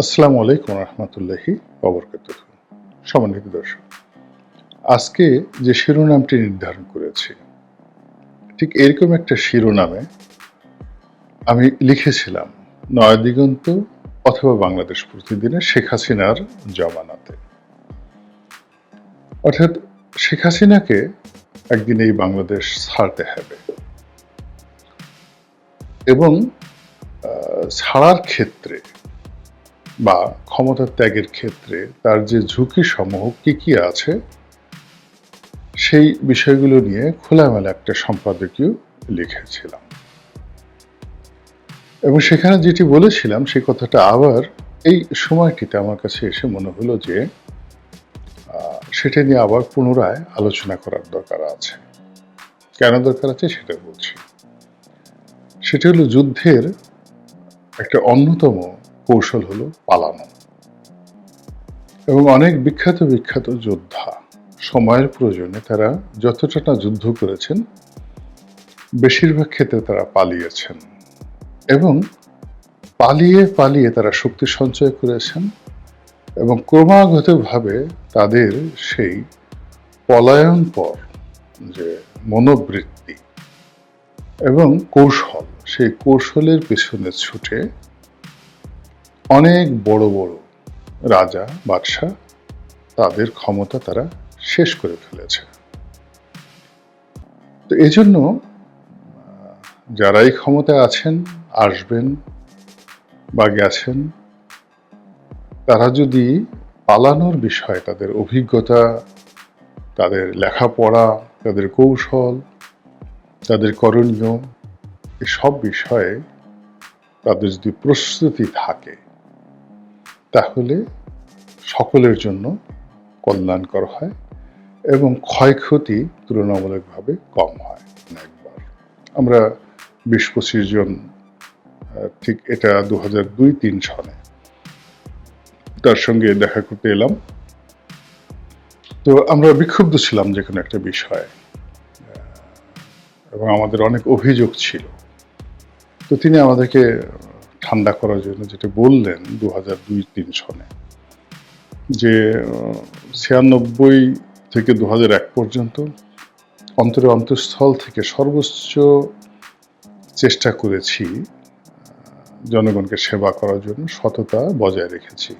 আসসালামু আলাইকুম রহমতুল্লাহি অবরকাত সম্মানিত দর্শক, আজকে যে শিরোনামটি নির্ধারণ করেছি, ঠিক এরকম একটা শিরোনামে আমি লিখেছিলাম নয়াদিগন্ত অথবা বাংলাদেশ প্রতিদিনে শেখ হাসিনার জমানাতে। অর্থাৎ শেখ হাসিনাকে একদিন এই বাংলাদেশ ছাড়তে হবে। এবং ছাড়ার ক্ষেত্রে বা ক্ষমতা ত্যাগের ক্ষেত্রে তার যে ঝুঁকি সমূহ কি কি আছে, সেই বিষয়গুলো নিয়ে খোলামেলা একটা সম্পাদকীয় লিখেছিলাম। এবং সেখানে যেটি বলেছিলাম, সেই কথাটা আবার এই সময়টিতে আমার কাছে এসে মনে হলো যে সেটা নিয়ে আবার পুনরায় আলোচনা করার দরকার আছে। কেন দরকার আছে সেটা বলছি। সেটা হলো যুদ্ধের একটা অন্যতম কৌশল হলো পালানো। এবং অনেক বিখ্যাত বিখ্যাত যোদ্ধা সময়ের প্রয়োজনে তারা যতটা না যুদ্ধ করেছেন, বেশিরভাগ ক্ষেত্রে তারা পালিয়েছেন। এবং পালিয়ে পালিয়ে তারা শক্তি সঞ্চয় করেছেন এবং ক্রমাগতভাবে তাদের সেই পলায়ন পর যে মনোবৃত্তি এবং কৌশল, সেই কৌশলের পেছনে ছুটে অনেক বড় বড় রাজা বাদশাহ তাদের ক্ষমতা তারা শেষ করে ফেলেছে। তো এই জন্য আহ, যারাই ক্ষমতায় আছেন আসবেন বা গেছেন তারা যদি পালানোর বিষয়ে তাদের অভিজ্ঞতা তাদের লেখাপড়া তাদের কৌশল তাদের করণীয় এসব বিষয়ে তাদের যদি প্রস্তুতি থাকে তাহলে সকলের জন্য কল্যাণকর হয় এবং ক্ষয়ক্ষতি তুলনামূলকভাবে কম হয় একবার। আমরা বিশ পঁচিশ জন ঠিক এটা দু হাজার দুই তিন সনে। তার সঙ্গে দেখা করতে এলাম। তো আমরা বিক্ষুব্ধ ছিলাম যে কোনো একটা বিষয়ে এবং আমাদের অনেক অভিযোগ ছিল। তো তিনি আমাদেরকে ঠান্ডা করার জন্য যেটা বললেন দু হাজার দুই, তিন সনে, যে ছিয়ানব্বই থেকে দু এক পর্যন্ত অন্তরে অন্তঃস্থল থেকে সর্বোচ্চ চেষ্টা করেছি জনগণকে সেবা করার জন্য সততা বজায় রেখেছি।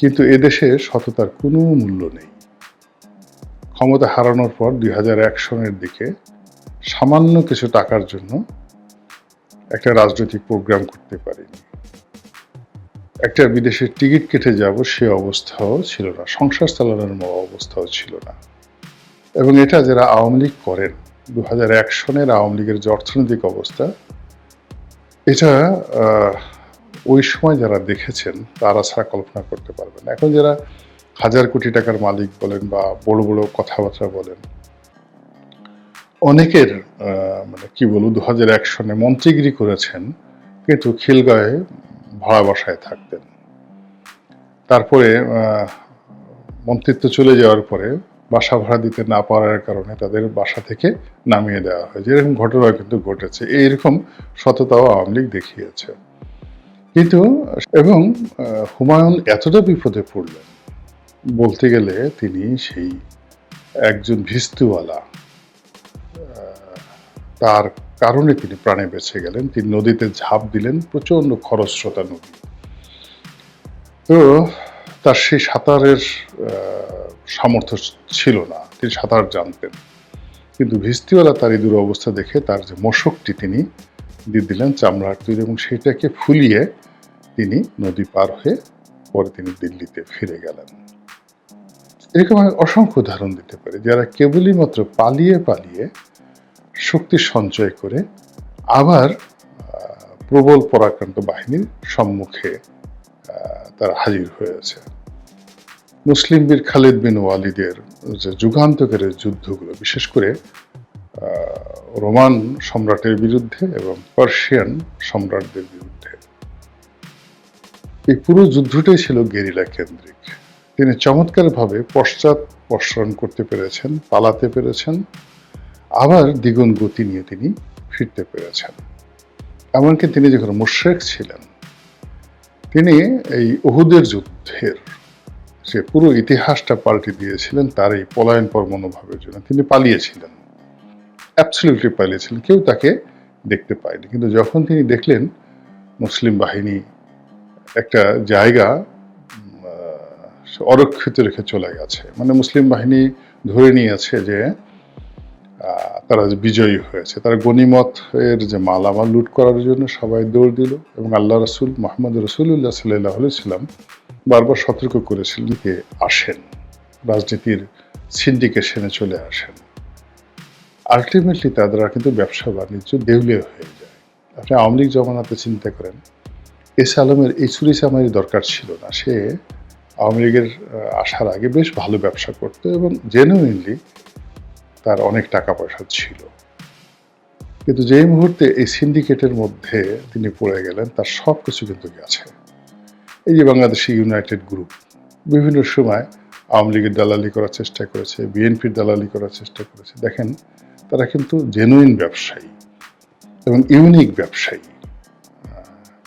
কিন্তু এদেশে সততার কোনো মূল্য নেই। ক্ষমতা হারানোর পর দুই হাজার এক সনের দিকে সামান্য কিছু টাকার জন্য একটা রাজনৈতিক প্রোগ্রাম করতে পারিনি। একটা বিদেশের টিকিট কেটে যাব সে অবস্থাও ছিল না, সংসার চালানোর মতো অবস্থাও ছিল না। এবং এটা যারা আওয়ামী লীগ করেন দু হাজার এক সনের আওয়ামী লীগের যে অর্থনৈতিক অবস্থা, এটা ওই সময় যারা দেখেছেন, তারা ছাড়া কল্পনা করতে পারবেন এখন যারা হাজার কোটি টাকার মালিক বলেন বা বড় বড় কথাবার্তা বলেন অনেকের মানে কি বলব দু হাজার এক সনে মন্ত্রীগিরি করেছেন, কিন্তু খিলগাঁয়ে ভাড়া বাসায় থাকতেন। তারপরে মন্ত্রিত্ব চলে যাওয়ার পরে বাসা ভাড়া দিতে না পারার কারণে তাদের বাসা থেকে নামিয়ে দেওয়া হয় যেরকম ঘটনা কিন্তু ঘটেছে। এইরকম সততাও আওয়ামী লীগ দেখিয়েছে। কিন্তু, এবং হুমায়ুন এতটা বিপদে পড়লেন, বলতে গেলে তিনি সেই একজন ভিস্তুওয়ালা তার কারণে তিনি প্রাণে বেঁচে গেলেন। তিনি নদীতে ঝাঁপ দিলেন প্রচণ্ড খরস্রোতা নদী। তো তার সেই সাঁতারের সামর্থ্য ছিল না, তিনি সাঁতার জানতেন। কিন্তু ভিস্তিওয়ালা তার এই দুরবস্থা দেখে তার যে মশকটি তিনি দিয়ে দিলেন চামড়ার তৈরি এবং সেটাকে ফুলিয়ে তিনি নদী পার হয়ে পরে তিনি দিল্লিতে ফিরে গেলেন। এরকম আমি অসংখ্য উদাহরণ দিতে পারি, যারা কেবলই মাত্র পালিয়ে পালিয়ে শক্তি সঞ্চয় করে আবার প্রবল পরাক্রান্ত বাহিনীর সম্মুখে তারা হাজির হয়েছে। মুসলিম বীর খালিদ বিন ওয়ালিদের যে যুগান্তকারের যুদ্ধগুলো, বিশেষ করে রোমান সম্রাটের বিরুদ্ধে এবং পার্সিয়ান সম্রাটদের বিরুদ্ধে। এই পুরো যুদ্ধটাই ছিল গেরিলা কেন্দ্রিক। তিনি চমৎকারভাবে পশ্চাৎ পশ্রণ করতে পেরেছেন, পালাতে পেরেছেন আবার দ্বিগুণ গতি নিয়ে তিনি ফিরতে পেরেছেন। এমনকি তিনি যখন মুশ্রেক ছিলেন, তিনি এই উহুদের যুদ্ধের সে পুরো ইতিহাসটা পাল্টে দিয়েছিলেন, তার এই পলায়নপর মনোভাবের জন্য তিনি পালিয়েছিলেন। অ্যাবসলিউটলি পালিয়েছিলেন, কেউ তাকে দেখতে পায়নি। কিন্তু যখন তিনি দেখলেন মুসলিম বাহিনী একটা জায়গা অরক্ষিত রেখে চলে গেছে মানে মুসলিম বাহিনী ধরে নিয়েছে যে তারা বিজয়ী হয়েছে, তারা গনিমত এর যে মালামাল লুট করার জন্য সবাই দৌড় দিল এবং আল্লাহ রসুল মোহাম্মদ রসুল্লাহ সাল্লাহ সাল্লাম বারবার সতর্ক করেছিলেন যে আসেন, রাজনীতির সিন্ডিকেশনে চলে আসেন। আলটিমেটলি তারা কিন্তু ব্যবসা বাণিজ্য দেউলিয়া হয়ে যায়। আপনি আওয়ামী লীগ জমানাতে চিন্তা করেন, এস আলমের, এই চুরি চামারি দরকার ছিল না। সে আওয়ামী লীগের আসার আগে বেশ ভালো ব্যবসা করতো এবং জেনুইনলি তার অনেক টাকা পয়সা ছিল। কিন্তু যেই মুহূর্তে এই সিন্ডিকেটের মধ্যে তিনি পড়ে গেলেন, তার সব কিছু কিন্তু গেছে। এই যে বাংলাদেশি ইউনাইটেড গ্রুপ, বিভিন্ন সময় আওয়ামী লীগের দালালি করার চেষ্টা করেছে, বিএনপির দালালি করার চেষ্টা করেছে। দেখেন, তারা কিন্তু জেনুইন ব্যবসায়ী এবং ইউনিক ব্যবসায়ী।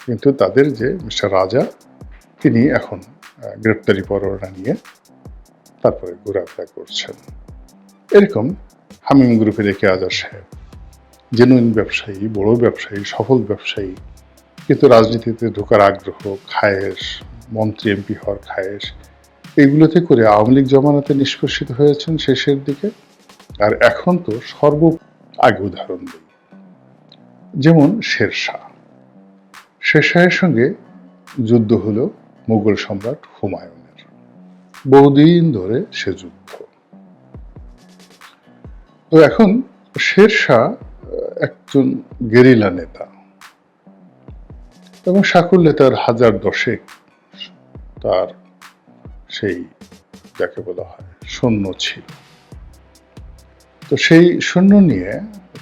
কিন্তু তাদের যে মিস্টার রাজা, তিনি এখন গ্রেপ্তারি পরোয়ানা নিয়ে তারপরে ঘোরাফেরা করছেন। এরকম হামিম গ্রুপের একে আজার সাহেব, জেনুইন ব্যবসায়ী, বড় ব্যবসায়ী, সফল ব্যবসায়ী, কিন্তু রাজনীতিতে ঢোকার আগ্রহ, খায়েশ, মন্ত্রী, এমপি হওয়ার খায়েশ এগুলোতে করে আওয়ামী লীগ জমানাতে নিষ্পেষিত হয়েছেন শেষের দিকে। আর এখন তো সর্ব আগে উদাহরণ দিই। যেমন শেরশাহ শেরশাহের সঙ্গে যুদ্ধ হলো মুঘল সম্রাট হুমায়ুনের। বহুদিন ধরে সে যুদ্ধ। তো এখন শেরশাহ একজন গেরিলা নেতা। এবং সাকুল্যে তার হাজার দশেক তার সেই, যাকে বলা হয়, সৈন্য ছিল। তো সেই সৈন্য নিয়ে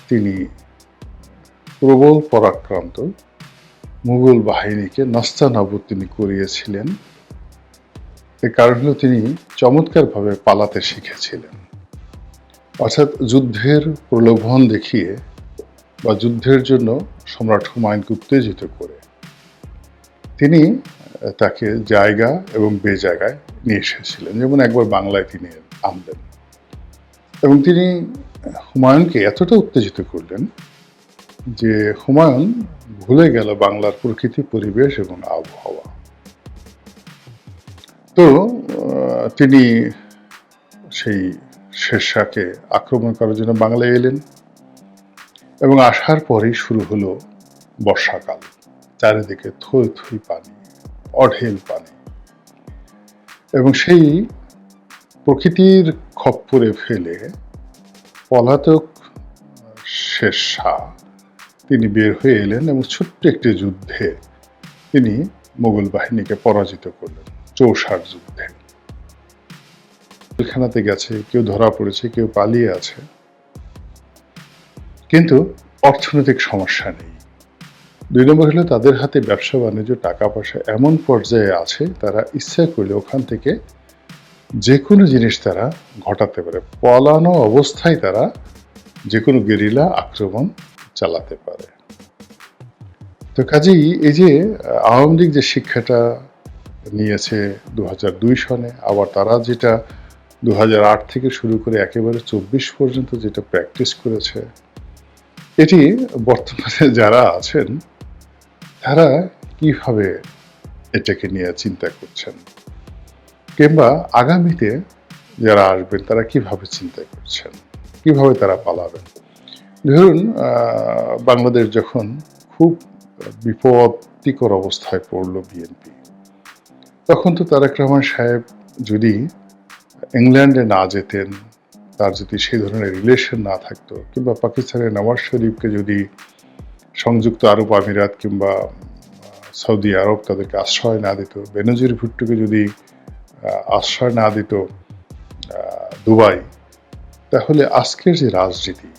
তিনি প্রবল পরাক্রান্ত মুঘল বাহিনীকে নস্তানাবুদ তিনি করিয়েছিলেন। এর কারণ তিনি চমৎকারভাবে পালাতে শিখেছিলেন। অর্থাৎ যুদ্ধের প্রলোভন দেখিয়ে বা যুদ্ধের জন্য সম্রাট হুমায়ুনকে উত্তেজিত করে। তিনি তাকে জায়গা এবং বেজায়গায় নিয়ে এসেছিলেন। যেমন একবার বাংলায় তিনি আনলেন। এবং তিনি হুমায়ুনকে এতটা উত্তেজিত করলেন যে হুমায়ুন ভুলে গেল বাংলার প্রকৃতি, পরিবেশ এবং আবহাওয়া। তো তিনি সেই শেরশাহকে আক্রমণ করার জন্য বাংলায় এলেন এবং আসার পরেই শুরু হলো বর্ষাকাল, চারিদিকে থই থই পানি, অঢেল পানি এবং সেই প্রকৃতির খপ্পরে ফেলে পলাতক শেরশাহ তিনি বের হয়ে এলেন এবং ছোট্ট একটি যুদ্ধে তিনি মোগল বাহিনীকে পরাজিত করলেন, চৌসার যুদ্ধে। জেলখানাতে গেছে, কেউ ধরা পড়েছে, কেউ পালিয়ে আছে। কিন্তু অর্থনৈতিক সমস্যা নেই। দুই নম্বর হলো তাদের হাতে ব্যবসা, বাণিজ্য, টাকা পয়সা এমন পর্যায়ে আছে, তারা ইচ্ছা করলে ওখান থেকে যে কোনো জিনিস তারা ঘটাতে পারে। পলানো অবস্থায় তারা যে কোনো গেরিলা আক্রমণ চালাতে পারে। তো কাজেই এই যে, আওয়ামী লীগ যে শিক্ষাটা নিয়েছে দু সনে, আবার তারা যেটা দু থেকে শুরু করে একেবারে চব্বিশ পর্যন্ত যেটা প্র্যাকটিস করেছে, এটি বর্তমানে যারা আছেন, তারা কীভাবে এটাকে নিয়ে চিন্তা করছেন? কিংবা আগামীতে যারা আসবেন, তারা কীভাবে চিন্তা করছেন? কীভাবে তারা পালাবেন? ধরুন বাংলাদেশ যখন খুব বিপত্তিকর অবস্থায় পড়ল বিএনপি, তখন তো তারেক রহমান সাহেব যদি ইংল্যান্ডে না যেতেন, তার যদি সেই ধরনের রিলেশন না থাকতো, কিংবা পাকিস্তানের নওয়াজ শরীফকে যদি সংযুক্ত আরব আমিরাত কিংবা সৌদি আরব তাদেরকে আশ্রয় না দিত, বেনজির ভুট্টোকে যদি আশ্রয় না দিত দুবাই, তাহলে আজকের যে রাজনীতি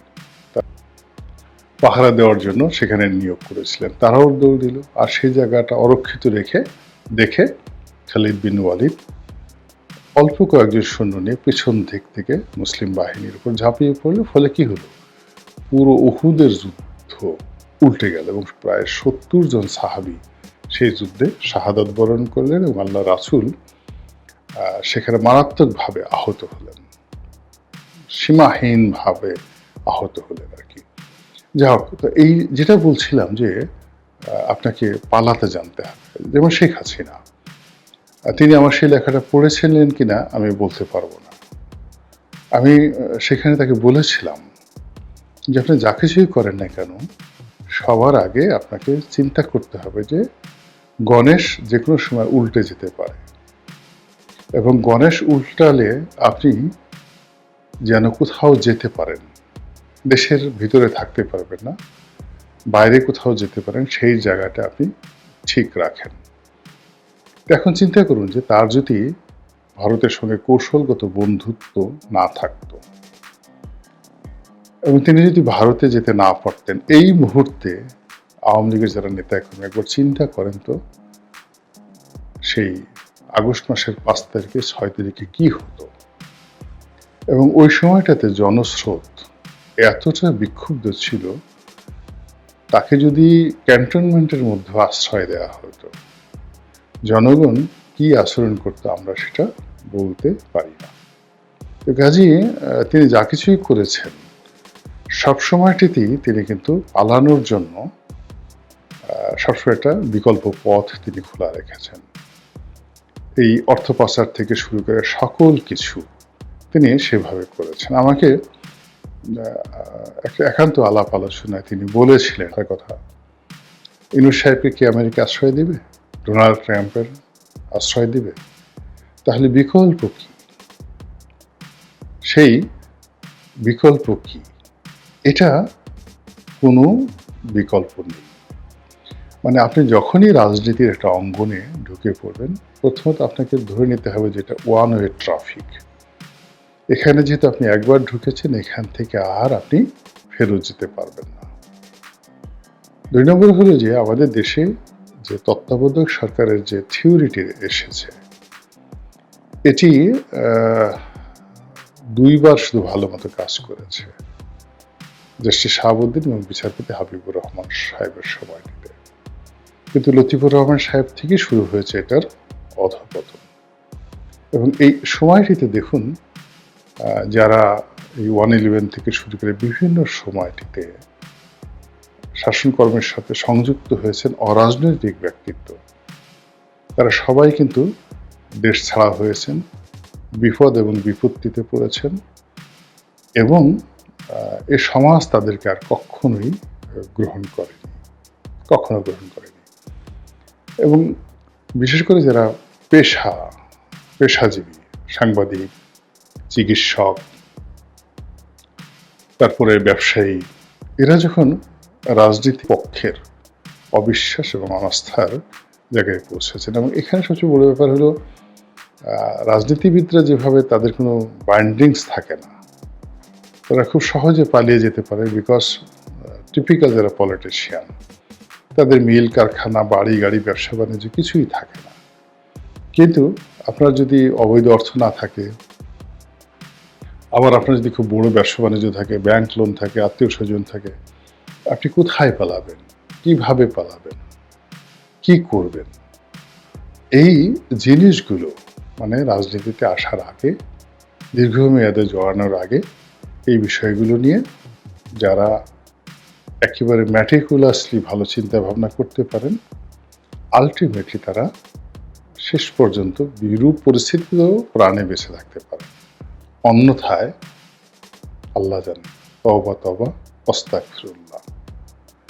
পাহারা দেওয়ার জন্য সেখানে নিয়োগ করেছিলেন। তারাও দৌড় দিল, আর সেই জায়গাটা অরক্ষিত রেখে, দেখে খালিদ বিন ওয়ালিদ অল্প কয়েকজন সৈন্য নিয়ে পিছন দিক থেকে মুসলিম বাহিনীর উপর ঝাঁপিয়ে পড়ল ফলে কি হলো? পুরো উহুদের যুদ্ধ উল্টে গেল এবং প্রায় সত্তর জন সাহাবি সেই যুদ্ধে শাহাদত বরণ করলেন এবং আল্লাহ রাসুল সেখানে মারাত্মকভাবে আহত হলেন। সীমাহীনভাবে আহত হলেন আর কি। যাই হোক, তো এই যেটা বলছিলাম যে আপনাকে পালাতে জানতে হবে। যেমন শেখ হাসিনা তিনি আমার সেই লেখাটা পড়েছিলেন কিনা আমি বলতে পারব না। আমি সেখানে তাকে বলেছিলাম যে আপনি যা কিছুই করেন না কেন, সবার আগে আপনাকে চিন্তা করতে হবে যে গণেশ যে কোনো সময় উল্টে যেতে পারে। এবং গণেশ উল্টালে আপনি যেন কোথাও যেতে পারেন, দেশের ভিতরে থাকতে পারবেন না, বাইরে কোথাও যেতে পারেন, সেই জায়গাটা আপনি ঠিক রাখেন। এখন চিন্তা করুন যে তার যদি ভারতের সঙ্গে কৌশলগত বন্ধুত্ব না থাকতো এবং তিনি যদি ভারতে যেতে না পারতেন, এই মুহূর্তে আওয়ামী লীগের যারা নেতা এখন একবার চিন্তা করেন তো, সেই আগস্ট মাসের পাঁচ তারিখে ছয় তারিখে কি হতো? এবং ওই সময়টাতে জনস্রোত এতটা বিক্ষুব্ধ ছিল, তাকে যদি ক্যান্টনমেন্টের মধ্যে আশ্রয় দেওয়া হতো। জনগণ কি আচরণ করতো আমরা সেটা বলতে পারি না। তো কাজী তিনি যা কিছুই করেছেন সব সময়টিতেই তিনি কিন্তু পালানোর জন্য সবসময় একটা বিকল্প পথ তিনি খোলা রেখেছেন। এই অর্থ পাচার থেকে শুরু করে সকল কিছু তিনি সেভাবে করেছেন। আমাকে একান্ত আলাপ আলোচনায় তিনি বলেছিলেন কথা। ইনু সাহেবকে কি আমেরিকা আশ্রয় দিবে? ডোনাল্ড ট্রাম্পের আশ্রয় দিবে, তাহলে বিকল্প কি? সেই বিকল্প কি? এটা কোনো বিকল্প নেই। মানে আপনি যখনই রাজনীতির একটা অঙ্গনে ঢুকে পড়বেন, প্রথমত আপনাকে ধরে নিতে হবে যেটা ওয়ান ওয়ে ট্রাফিক এখানে যেহেতু আপনি একবার ঢুকেছেন, এখান থেকে আর আপনি ফেরত যেতে পারবেন না। দুই নম্বর হলো যে আমাদের দেশে যে তত্ত্বাবধায়ক সরকারের যে থিওরিটি এসেছে, এটি দুইবার শুধু ভালো মতো কাজ করেছে। দেশটি শাহাবুদ্দিন এবং বিচারপতি হাবিবুর রহমান সাহেবের সময়টিতে। কিন্তু লতিফুর রহমান সাহেব থেকে শুরু হয়েছে এটার অধপতন। এবং এই সময়টিতে দেখুন যারা এই ওয়ান ইলেভেন থেকে শুরু করে বিভিন্ন সময়টিতে শাসনকর্মের সাথে সংযুক্ত হয়েছেন অরাজনৈতিক ব্যক্তিত্ব। তারা সবাই কিন্তু দেশ ছাড়া হয়েছেন, বিপদ এবং বিপত্তিতে পড়েছেন এবং এ সমাজ তাদেরকে আর কখনোই গ্রহণ করেনি, কখনো গ্রহণ করেনি। এবং বিশেষ করে যারা পেশা, পেশাজীবী, সাংবাদিক, চিকিৎসক, তারপরে ব্যবসায়ী, এরা যখন রাজনীতি পক্ষের অবিশ্বাস এবং অনাস্থার জায়গায় পৌঁছেছেন। এবং এখানে সবচেয়ে বড় ব্যাপার হলো রাজনীতিবিদরা যেভাবে তাদের কোনো বাইন্ডিংস থাকে না, তারা খুব সহজে পালিয়ে যেতে পারে বিকজ টিপিক্যাল যারা পলিটিশিয়ান তাদের মিল কারখানা, বাড়ি, গাড়ি, ব্যবসা, বাণিজ্য কিছুই থাকে না। কিন্তু আপনার যদি অবৈধ অর্থ না থাকে, আবার আপনার যদি খুব বড় ব্যবসা, বাণিজ্য থাকে ব্যাংক লোন থাকে, আত্মীয় স্বজন থাকে আপনি কোথায় পালাবেন? কীভাবে পালাবেন? কি করবেন? এই জিনিসগুলো মানে রাজনীতিতে আসার আগে, দীর্ঘমেয়াদে জড়ানোর আগে এই বিষয়গুলো নিয়ে যারা একেবারে ম্যাটিকুলাসলি ভালো চিন্তা ভাবনা করতে পারেন আলটিমেটলি তারা শেষ পর্যন্ত বিরূপ পরিস্থিতিতেও প্রাণে বেঁচে থাকতে পারে অন্যথায় আল্লাহ জানে তবা তবা অস্তাকফিরুল্লাহ